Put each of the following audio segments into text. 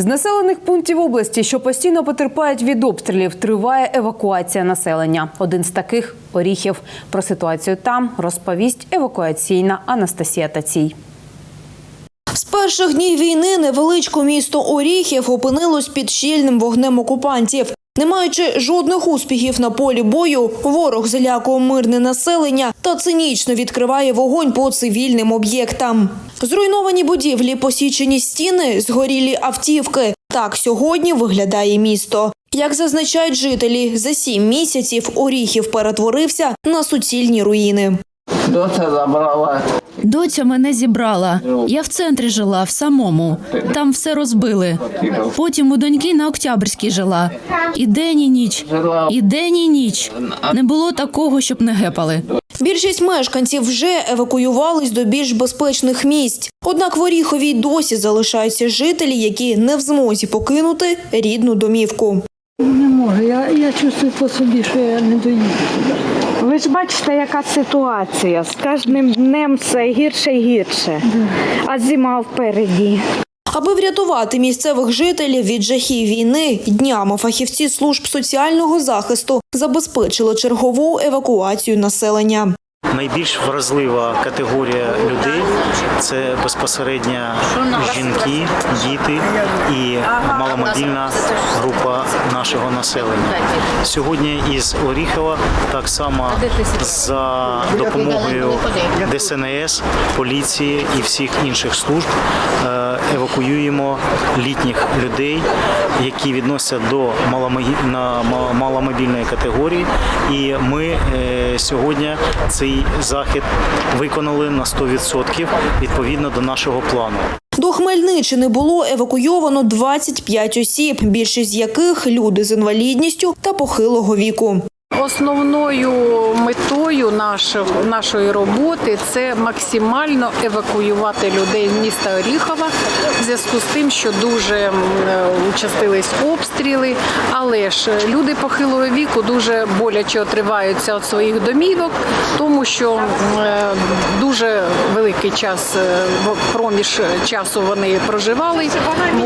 З населених пунктів області, що постійно потерпають від обстрілів, триває евакуація населення. Один з таких Оріхів. Про ситуацію там розповість евакуаційна Анастасія Тацій. З перших днів війни невеличке місто Оріхів опинилось під щільним вогнем окупантів. Не маючи жодних успіхів на полі бою, ворог залякує мирне населення та цинічно відкриває вогонь по цивільним об'єктам. Зруйновані будівлі, посічені стіни, згорілі автівки. Так сьогодні виглядає місто. Як зазначають жителі, за сім місяців Оріхів перетворився на суцільні руїни. Доця забрала. Доця мене зібрала. Я в центрі жила в самому. Там все розбили. Потім у доньки на Октябрьській жила. І день і ніч, і день і ніч. Не було такого, щоб не гепали. Більшість мешканців вже евакуювались до більш безпечних місць. Однак в Оріхові й досі залишаються жителі, які не в змозі покинути рідну домівку. Не можу. Я, я чувствую по собі, що я не доїду. Ви ж бачите, яка ситуація. З кожним днем все гірше і гірше. А зима впереді. Аби врятувати місцевих жителів від жахів війни, днями фахівці служб соціального захисту забезпечили чергову евакуацію населення. Найбільш вразлива категорія людей це безпосередньо жінки, діти і маломобільна група нашого населення. Сьогодні із Оріхова так само за допомогою ДСНС, поліції і всіх інших служб евакуюємо літніх людей, які відносяться до маломобільної категорії. І ми е, сьогодні цей захід виконали на 100% відповідно до нашого плану. До Хмельниччини було евакуйовано 25 осіб, більшість з яких люди з інвалідністю та похилого віку. Основною метою наших, нашої роботи це максимально евакуювати людей з міста Оріхова в зв'язку з тим, що дуже участились обстріли. Але ж люди похилого віку дуже боляче отриваються від своїх домівок, тому що е, дуже великий час е, проміж часу вони проживали.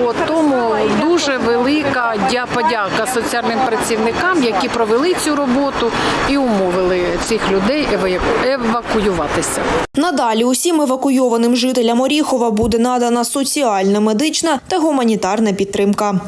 От, тому дуже велика дя- подяка соціальним працівникам, які провели цю роботу і умовили цих людей еваку- евакуюватися. Надалі усім евакуйованим жителям Оріхова буде надана соціальна, медична та гуманітарна підтримка.